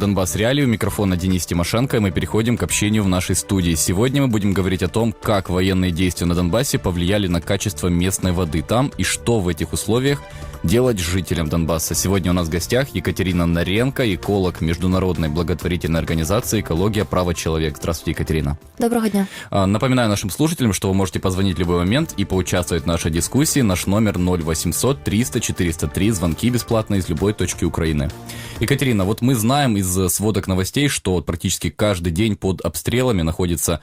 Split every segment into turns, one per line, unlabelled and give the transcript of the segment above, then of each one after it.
Донбасс Реалии, у микрофона Денис Тимошенко, и мы переходим к общению в нашей студии. Сегодня мы будем говорить о том, как военные действия на Донбассе повлияли на качество местной воды там и что в этих условиях делать жителям Донбасса. Сегодня у нас в гостях Екатерина Наренко, эколог Международной благотворительной организации «Экология. Право человек». Здравствуйте, Екатерина.
Доброго дня.
А, Напоминаю нашим слушателям, что вы можете позвонить в любой момент и поучаствовать в нашей дискуссии. Наш номер 0800 300 403. Звонки бесплатно из любой точки Украины. Екатерина, вот мы знаем из сводок новостей, что практически каждый день под обстрелами находится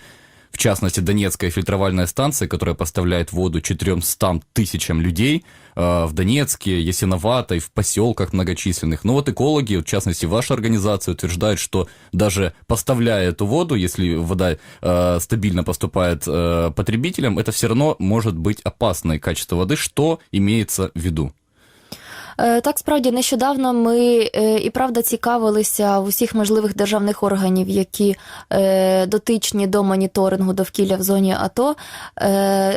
в частности, Донецкая фильтровальная станция, которая поставляет воду 400 тысячам людей э, в Донецке, Ясиноватой, в поселках многочисленных. Но вот экологи, в частности, ваша организация утверждают, что даже поставляя эту воду, если вода э, стабильно поступает э, потребителям, это все равно может быть опасное качество воды. Что имеется в виду?
Е, Так, справді нещодавно ми е, і правда цікавилися в усіх можливих державних органів, які е, дотичні до моніторингу довкілля в зоні АТО.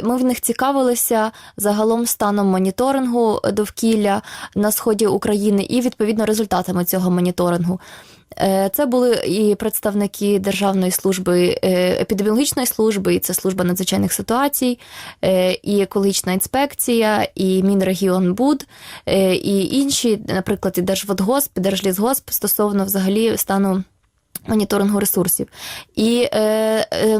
Ми в них цікавилися загалом станом моніторингу довкілля на сході України і відповідно результатами цього моніторингу. Е, Це були і представники Державної служби е, епідеміологічної служби, і це служба надзвичайних ситуацій, е, і екологічна інспекція, і Мінрегіонбуд, і інші, наприклад, і Держводгосп, і Держлісгосп стосовно взагалі стану. Моніторингу ресурсів. І е, е,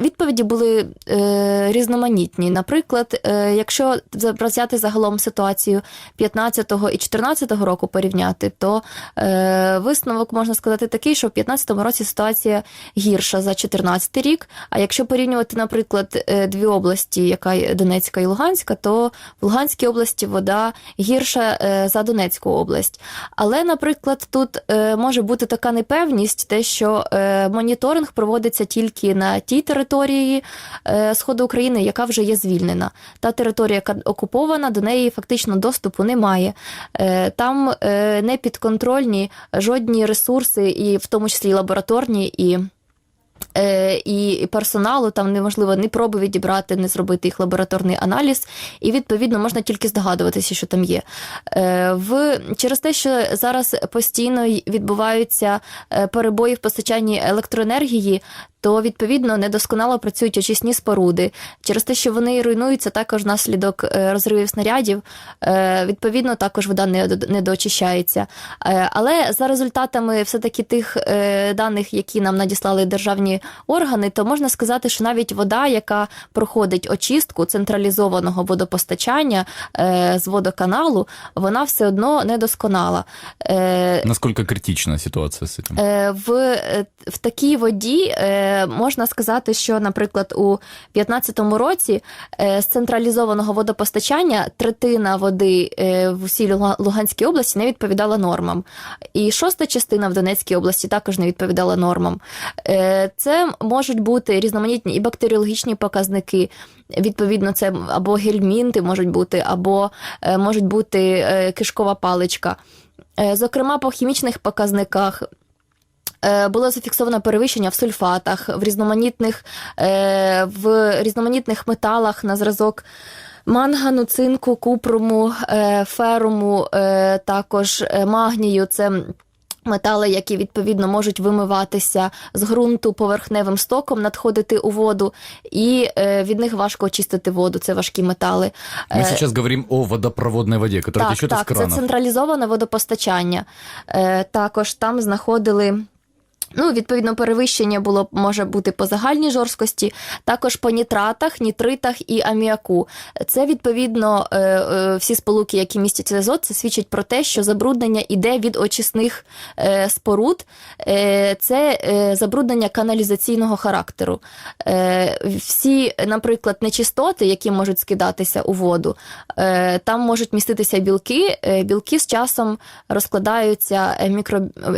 відповіді були е, різноманітні. Наприклад, е, якщо взяти загалом ситуацію 15-го і 14-го року порівняти, то е, висновок можна сказати такий, що в 15-му році ситуація гірша за 14-й рік. А якщо порівнювати, наприклад, е, дві області, яка Донецька і Луганська, то в Луганській області вода гірша е, за Донецьку область. Але, наприклад, тут е, може бути така непевність, те, що е, моніторинг проводиться тільки на тій території е, Сходу України, яка вже є звільнена. Та територія, яка окупована, до неї фактично доступу немає. Е, Там е, не підконтрольні жодні ресурси, і в тому числі лабораторні і. Е, І персоналу там неможливо ні проби відібрати, не зробити їх лабораторний аналіз, і відповідно можна тільки здогадуватися, що там є. Е, В через те, що зараз постійно відбуваються е, перебої в постачанні електроенергії. То відповідно недосконало працюють очисні споруди. Через те, що вони руйнуються також внаслідок е, розривів снарядів. Відповідно, також вода не до- не доочищається. Е, Але за результатами все-таки тих е, даних, які нам надіслали державні органи, то можна сказати, що навіть вода, яка проходить очистку централізованого водопостачання е, з водоканалу, вона все одно недосконала. Е,
Насколько критична ситуация с этим?
Е, В, е, в такій воді е, можна сказати, що, наприклад, у 2015 році е, з централізованого водопостачання третина води е, в усій Луганській області не відповідала нормам. І шоста частина в Донецькій області також не відповідала нормам. Е, Це можуть бути різноманітні і бактеріологічні показники. Відповідно, це або гельмінти можуть бути, або е, можуть бути е, кишкова паличка. Е, Зокрема, по хімічних показниках було зафіксовано перевищення в сульфатах, в різноманітних, в різноманітних металах на зразок. Мангану, цинку, купруму, феруму, також магнію. Це метали, які відповідно можуть вимиватися з ґрунту поверхневим стоком, надходити у воду, і е, від них важко очистити воду. Це важкі метали.
Ми
зараз
говоримо говорим о водопроводній воді, яка
так,
з крана.
так, це централізоване водопостачання. Е, також там знаходили. Ну, відповідно, перевищення було може бути по загальній жорсткості, також по нітратах, нітритах і аміаку. Це відповідно е, е, всі сполуки, які містять азот, це свідчить про те, що забруднення іде від очисних е, споруд. Це забруднення каналізаційного характеру. Всі, наприклад, нечистоти, які можуть скидатися у воду, там можуть міститися білки. Білки з часом розкладаються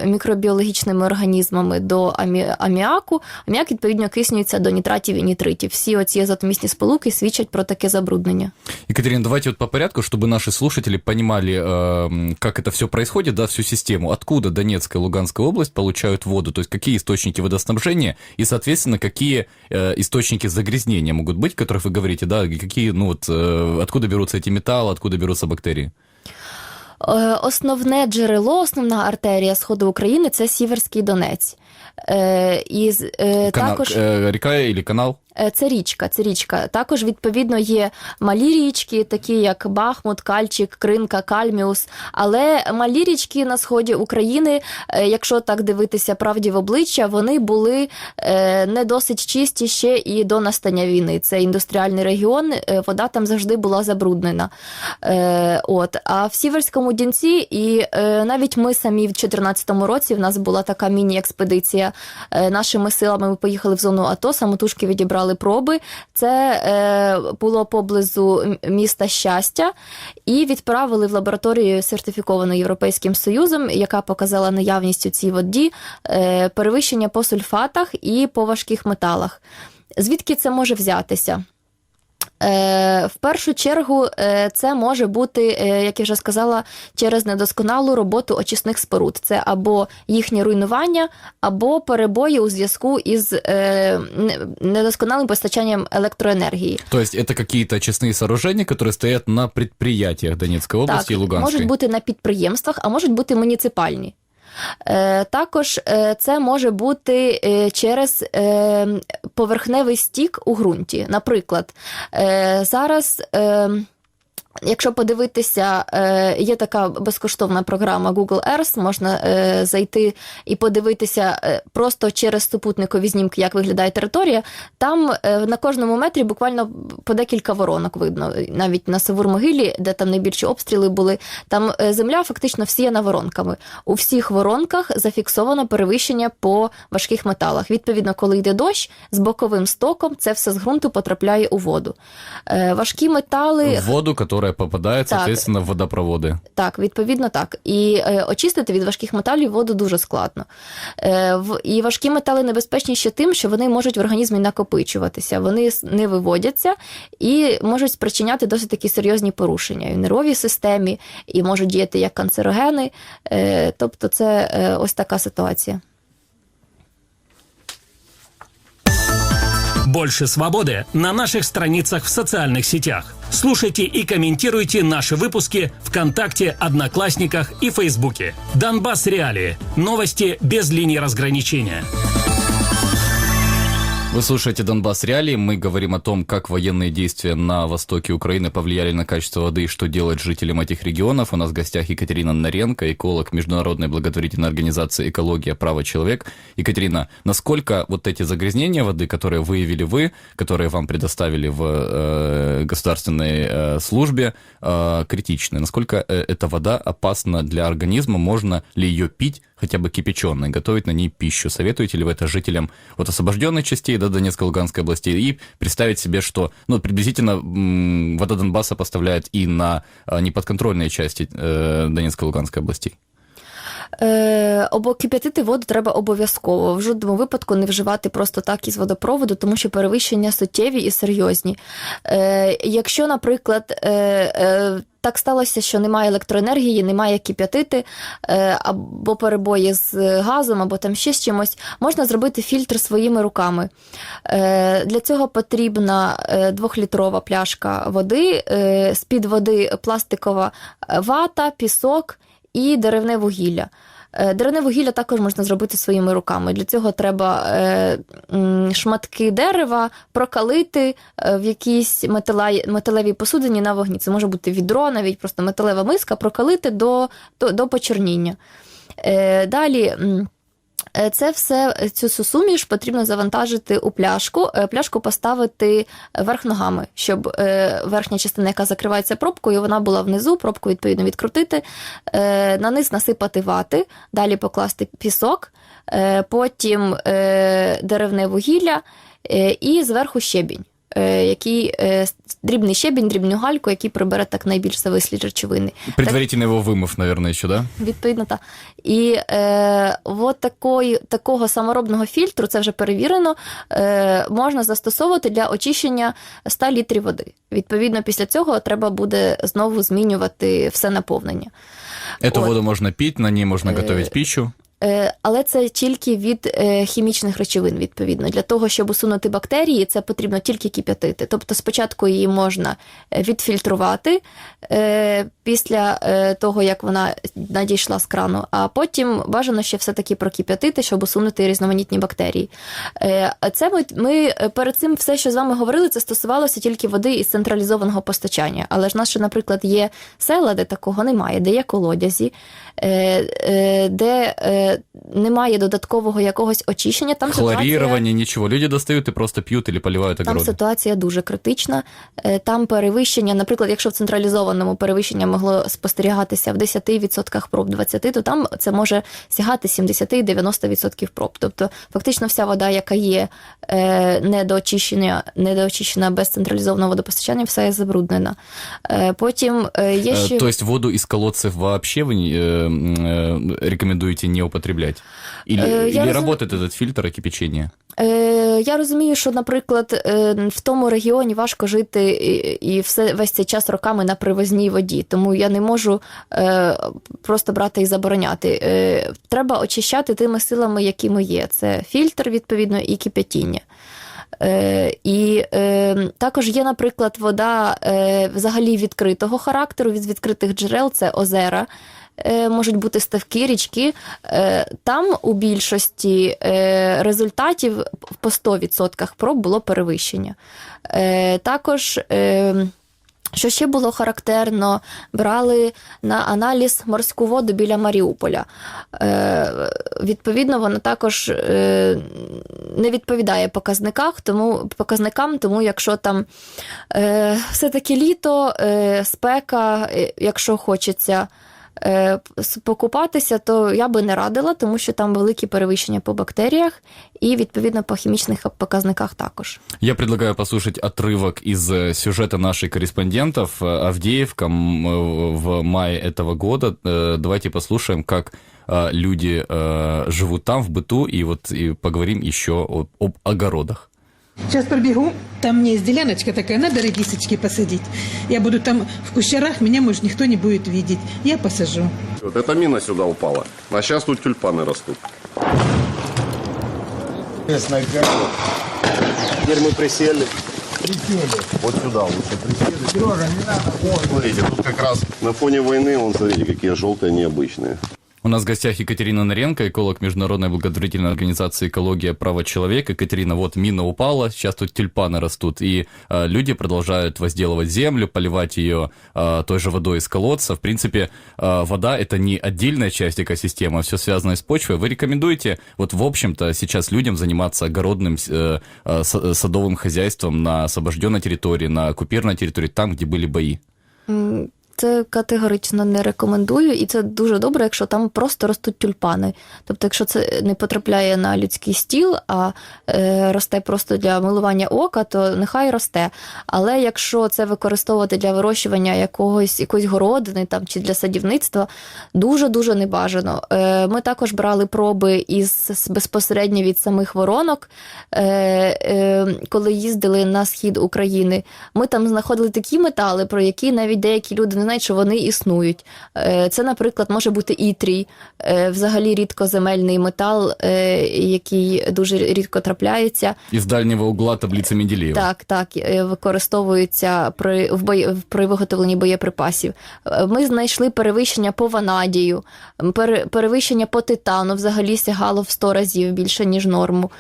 мікробіологічними організмами до амі, аміаку. Аміак, відповідно, киснюється до нітратів і нітритів. Всі оці азотомісні сполуки свідчать про таке забруднення.
Екатерина, давайте вот по порядку, чтобы наши слушатели понимали, э, как это все происходит, да, всю систему. Откуда Донецкая и Луганская область получают воду, то есть какие источники водоснабжения и, соответственно, какие э, источники загрязнения могут быть, о которых вы говорите, да, и какие, ну вот, э, откуда берутся эти металлы, откуда берутся бактерии?
Е, Основне джерело, основна артерія сходу України це Сіверський Донець. Е, І е, також
э, река или канал?
Е, Це річка, це річка. Також відповідно є малі річки, такі як Бахмут, Кальчик, Кринка, Кальміус. Але малі річки на сході України, е, якщо так дивитися правді в обличчя, вони були е, не досить чисті ще і до настання війни. Це індустріальний регіон, е, вода там завжди була забруднена. Е, От а в Сіверському Дінці, і е, навіть ми самі в 2014 році в нас була така міні-експедиція е, нашими силами. Ми поїхали в зону АТО, самотужки відібрали проби. Це е, було поблизу міста щастя, і відправили в лабораторію сертифіковану Європейським Союзом, яка показала наявність у цій воді е, перевищення по сульфатах і по важких металах. Звідки це може взятися? Е, В першу чергу е, це може бути, е, як я вже сказала, через недосконалу роботу очисних споруд. Це або їхнє руйнування, або перебої у зв'язку із е, не- недосконалим постачанням електроенергії.
То есть это какие-то честные сооружения, которые стоят на предприятиях Донецкой области и Луганской?
можуть бути на підприємствах, а можуть бути муніципальні. Е, Також е, це може бути е, через поверхневий стік у ґрунті. Наприклад, зараз. Якщо подивитися, е, є така безкоштовна програма Google Earth, можна е, зайти і подивитися е, просто через супутникові знімки, як виглядає територія. Там на кожному метрі буквально по декілька воронок видно. Навіть на Савур-Могилі, де там найбільші обстріли були, там земля фактично всіяна воронками. У всіх воронках зафіксовано перевищення по важких металах. Відповідно, коли йде дощ, з боковим стоком це все з ґрунту потрапляє у воду. Важкі метали.
В воду, которая попадает,
Так.
соответственно, в водопроводы.
Так, відповідно так. І е, очистити від важких металів воду дуже складно. Е, в, і важкі метали небезпечні ще тим, що вони можуть в організмі накопичуватися, вони не виводяться і можуть спричиняти досить такі серйозні порушення і в нервовій системі, і можуть діяти як канцерогени. Е, тобто, це е, ось така ситуація.
Больше свободы на наших страницах в социальных сетях. Слушайте и комментируйте наши выпуски ВКонтакте, Одноклассниках и Фейсбуке. Донбасс Реалии. Новости без линии разграничения.
Вы слушаете Донбасс Реалии. Мы говорим о том, как военные действия на востоке Украины повлияли на качество воды и что делать жителям этих регионов. У нас в гостях Екатерина Наренко, эколог Международной благотворительной организации «Экология. Право человек». Екатерина, насколько вот эти загрязнения воды, которые выявили вы, которые вам предоставили в э, государственной э, службе, э, критичны? Насколько э, эта вода опасна для организма? Можно ли ее пить хотя бы кипяченой, готовить на ней пищу? Советуете ли вы это жителям вот освобожденных частей да, Донецкой Луганской областей и представить себе, что ну, приблизительно вода Донбасса поставляет и на неподконтрольные части э, Донецкой Луганской областей?
Е, обо кип'ятити воду треба обов'язково. В жодному випадку не вживати просто так із водопроводу, тому що перевищення суттєві і серйозні. Е, якщо, наприклад, е, е, так сталося, що немає електроенергії, немає кип'ятити, або перебої з газом, або там ще з чимось, можна зробити фільтр своїми руками. Для цього потрібна двохлітрова пляшка води, з-під води пластикова вата, пісок і деревне вугілля. Е, Деревне вугілля також можна зробити своїми руками. Для цього треба е, шматки дерева прокалити е, в якійсь металевій посудині на вогні. Це може бути відро, навіть просто металева миска, прокалити до, до, до почерніння. Далі. Е, Це все цю суміш потрібно завантажити у пляшку, е, пляшку поставити верх ногами, щоб е, верхня частина, яка закривається пробкою, вона була внизу, пробку відповідно відкрутити, е, на низ насипати вати, далі покласти пісок, е, потім е, деревне вугілля е, і зверху щебінь. е, Який е, с- дрібний щебінь, дрібну гальку, який прибере так найбільш завислі речовини.
Предварительно его вымыв, наверное, еще, да?
Відповідно, так. І е, от такої, такого саморобного фільтру, це вже перевірено, е, можна застосовувати для очищення 100 літрів води. Відповідно, після цього треба буде знову змінювати все наповнення.
Эту
Вот.
воду можно пить, на ней можно
Э,
готовить пищу.
Е, Але це тільки від е, хімічних речовин, відповідно. Для того, щоб усунути бактерії, це потрібно тільки кип'ятити. Тобто спочатку її можна е, відфільтрувати, е, після е, того, як вона надійшла з крану. А потім бажано ще все-таки прокип'ятити, щоб усунути різноманітні бактерії. Е, це ми, ми перед цим все, що з вами говорили, це стосувалося тільки води із централізованого постачання. Але ж нас, наприклад, є села, де такого немає, де є колодязі, е, е, де е, немає додаткового якогось очищення. Там ситуація-
Хлорирование, ничего. Люди достают и просто пьют или поливают
там ситуація дуже критична. Е, Там перевищення, наприклад, якщо в централізованому перевищення могло спостерігатися в 10% проб 20%, то там це може сягати 70 і 90% проб. Тобто, фактично, вся вода, яка є е, недоочищена, недоочищена без централізованого водопостачання, вся є забруднена. Е, Потім е, є
Э,
ще
То есть воду из колодцев вообще вы не- э, м, э, рекомендуете не употреблять? Или,
Э, я
или
разум-
работает этот фильтр и кипячение?
Е, Я розумію, що, наприклад, е, в тому регіоні важко жити і, все весь цей час роками на привозній воді, тому я не можу е, просто брати і забороняти. Е, треба очищати тими силами, якими є. Це фільтр, відповідно, і кипятіння. Е, і е, також є, наприклад, вода е, взагалі відкритого характеру від відкритих джерел, це озера. Е, можуть бути ставки, річки. Е, Там у більшості е, результатів по 100% проб було перевищення. Також. Що ще було характерно, брали на аналіз морську воду біля Маріуполя. Відповідно, вона також не відповідає показниках, тому, показникам, тому якщо там все-таки літо, спека, якщо хочеться покупатися, то я би не радила, тому що там великі перевищення по бактеріях і відповідно по хімічних показниках також.
Я предлагаю послушать отрывок из э, сюжета наших корреспондентов э, Авдеевка м, э, в мае этого года. Э, Давайте послушаем, как э, люди э, живут там, в быту, и вот и поговорим еще об, об огородах.
Сейчас пробегу, там у меня есть деляночка такая, надо редисочки посадить. Я буду там в кущерах, меня, может, никто не будет видеть. Я посажу.
Вот эта мина сюда упала. А сейчас тут тюльпаны растут. Теперь мы присели. Вот сюда лучше присели. Смотрите, тут как раз на фоне войны, вон, смотрите, какие желтые необычные.
У нас в гостях Екатерина Наренко, эколог Международной благотворительной организации «Экология. Право человека». Екатерина, вот мина упала, сейчас тут тюльпаны растут, и э, люди продолжают возделывать землю, поливать ее э, той же водой из колодца. В принципе, э, вода – это не отдельная часть экосистемы, все связано с почвой. Вы рекомендуете, вот в общем-то, сейчас людям заниматься огородным э, э, садовым хозяйством на освобожденной территории, на оккупированной территории, там, где были бои?
Це категорично не рекомендую, і це дуже добре, якщо там просто ростуть тюльпани. Тобто, якщо це не потрапляє на людський стіл, а е, росте просто для милування ока, то нехай росте. Але якщо це використовувати для вирощування якогось якоїсь городини там чи для садівництва, дуже дуже небажано. Е, ми також брали проби із безпосередньо від самих воронок, е, е, коли їздили на схід України. Ми там знаходили такі метали, про які навіть деякі люди не знають, що вони існують. Е, Це, наприклад, може бути ітрій, е, взагалі рідкоземельний метал, е, який дуже рідко трапляється.
Из дальнего угла таблица Менделеева.
Так, так, використовується при, в бої, при виготовленні боєприпасів. Ми знайшли перевищення по ванадію, перевищення по титану взагалі сягало в 100 разів більше, ніж норму.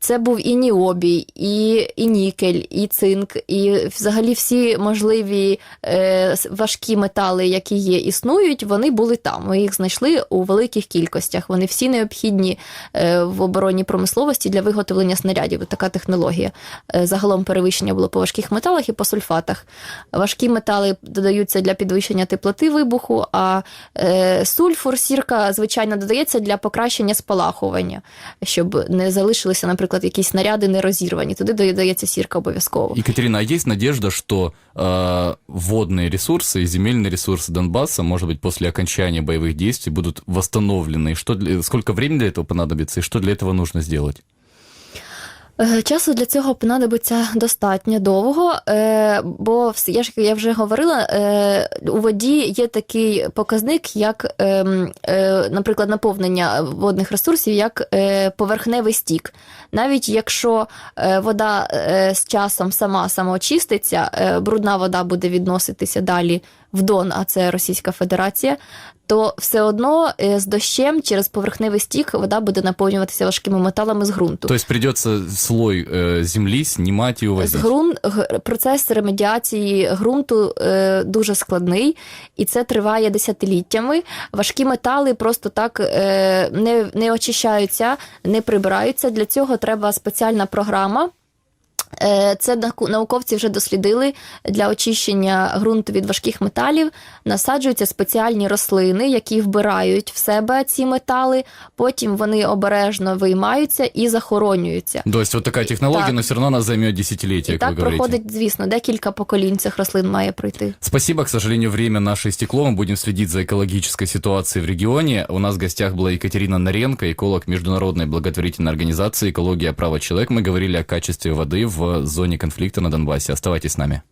Це був і ніобій, і, і нікель, і цинк, і взагалі всі можливі е, важкі метали, які є, існують, вони були там. Ми їх знайшли у великих кількостях. Вони всі необхідні е, в оборонній промисловості для виготовлення снарядів. Така технологія. Е, Загалом перевищення було по важких металах і по сульфатах. Важкі метали додаються для підвищення теплоти вибуху, а е, сульфур, сірка, звичайно, додається для покращення спалахування, щоб не залишилися, наприклад, якісь снаряди не розірвані. Туди додається сірка обов'язково.
Екатерина, а есть надежда, что э, водные ресурсы и земельные ресурсы Донбасса, может быть, после окончания боевых действий будут восстановлены? И Что для- сколько времени для этого понадобится, и что для этого нужно сделать?
Е, Часу для цього понадобиться достатньо довго, е, бо я ж я вже говорила, е, у воді є такий показник, як, ем, наприклад, наповнення водних ресурсів, як поверхневий стік. Навіть якщо вода з часом сама самоочиститься, брудна вода буде відноситися далі в Дон, а це Російська Федерація, то все одно е, з дощем через поверхневий стік вода буде наповнюватися важкими металами з ґрунту.
То есть придется слой э, земли снимать и
З ґрунт процес ремедіації ґрунту е, дуже складний, і це триває десятиліттями. Важкі метали просто так е, не, не очищаються, не прибираються. Для цього треба спеціальна програма. Е, Це науку- науковці вже дослідили для очищення ґрунту від важких металів. Насаджуються спеціальні рослини, які вбирають в себе ці метали. Потім вони обережно виймаються і захоронюються.
То есть вот такая технология,
Так.
но все равно она займет десятилетия,
І
как
так
вы говорите.
проходить, звісно, декілька поколінь цих рослин має пройти.
Спасибо, к сожалению, время наше истекло. Мы будем следить за экологической ситуацией в регионе. У нас в гостях была Екатерина Наренко, эколог Международной благотворительной организации «Экология. Право человека». Мы говорили о качестве воды в зоне конфликта на Донбассе. Оставайтесь с нами.